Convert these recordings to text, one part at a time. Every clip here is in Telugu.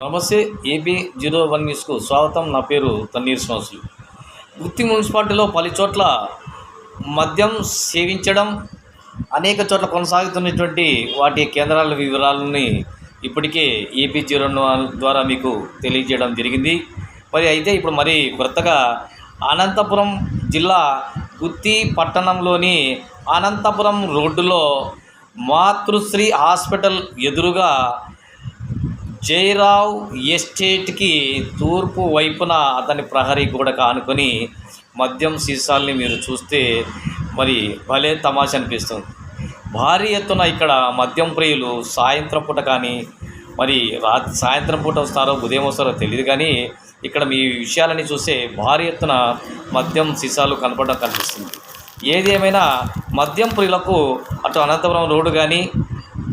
నమస్తే ఏపీ జీరో వన్ న్యూస్కు స్వాగతం. నా పేరు తన్నీర్ శ్వాసులు గుత్తి మున్సిపాలిటీలో పలు చోట్ల మద్యం సేవించడం అనేక చోట్ల కొనసాగుతున్నటువంటి వాటి కేంద్రాల వివరాలని ఇప్పటికే ఏపీ జీరో ద్వారా మీకు తెలియజేయడం జరిగింది. మరి అయితే ఇప్పుడు మరి కొత్తగా అనంతపురం జిల్లా గుత్తి పట్టణంలోని అనంతపురం రోడ్డులో మాతృశ్రీ హాస్పిటల్ ఎదురుగా జయరావ్ ఎస్టేట్కి తూర్పు వైపున అతని ప్రహరీ గోడ కానుకొని మద్యం సీసాల్ని మీరు చూస్తే మరి భలే తమాషా అనిపిస్తుంది. భారీ ఎత్తున ఇక్కడ మద్యం ప్రియులు సాయంత్రం పూట కానీ మరి రాత్రి సాయంత్రం పూట వస్తారో ఉదయం వస్తారో తెలియదు కానీ ఇక్కడ మీ విషయాలని చూస్తే భారీ ఎత్తున మద్యం సీసాలు కనపడడం కనిపిస్తుంది. ఏది ఏమైనా మద్యం ప్రియులకు అటు అనంతపురం రోడ్డు కానీ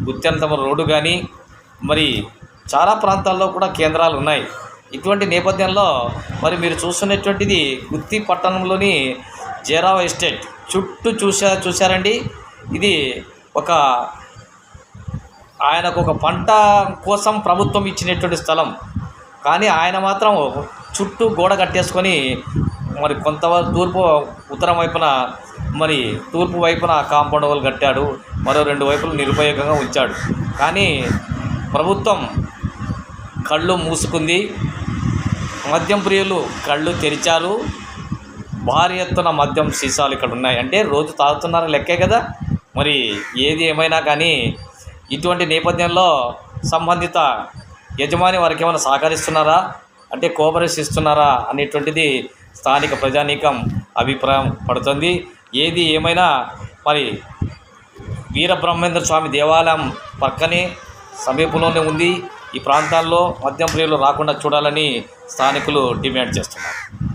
గుత్యంతపురం రోడ్డు కానీ మరి చాలా ప్రాంతాల్లో కూడా కేంద్రాలు ఉన్నాయి. ఇటువంటి నేపథ్యంలో మరి మీరు చూస్తున్నటువంటిది గుత్తి పట్టణంలోని జేరావ ఎస్టేట్. చుట్టూ చూసా చూశారండి. ఇది ఒక ఆయనకు ఒక పంట కోసం ప్రభుత్వం ఇచ్చినటువంటి స్థలం. కానీ ఆయన మాత్రం చుట్టూ గోడ కట్టేసుకొని మరి కొంత తూర్పు ఉత్తరం వైపున మరి తూర్పు వైపున కాంపౌండ్ వాళ్ళు కట్టాడు. మరో రెండు వైపులు నిరుపయోగంగా ఉంచాడు. కానీ ప్రభుత్వం కళ్ళు మూసుకుంది. మద్యం ప్రియులు కళ్ళు తెరిచారు. భారీ ఎత్తున మద్యం సీసాలు ఇక్కడ ఉన్నాయి. అంటే రోజు తాగుతున్నారు లెక్కే కదా. మరి ఏది ఏమైనా కానీ ఇటువంటి నేపథ్యంలో సంబంధిత యజమాని వారికి ఏమైనా సహకరిస్తున్నారా? అంటే కోఆపరేషన్ ఇస్తున్నారా? అనేటువంటిది స్థానిక ప్రజానీకం అభిప్రాయం పడుతుంది. ఏది ఏమైనా మరి వీరబ్రహ్మేంద్ర స్వామి దేవాలయం పక్కనే సమీపంలోనే ఉంది. ఈ ప్రాంతాల్లో మద్యం ప్రియులు రాకుండా చూడాలని స్థానికులు డిమాండ్ చేస్తున్నారు.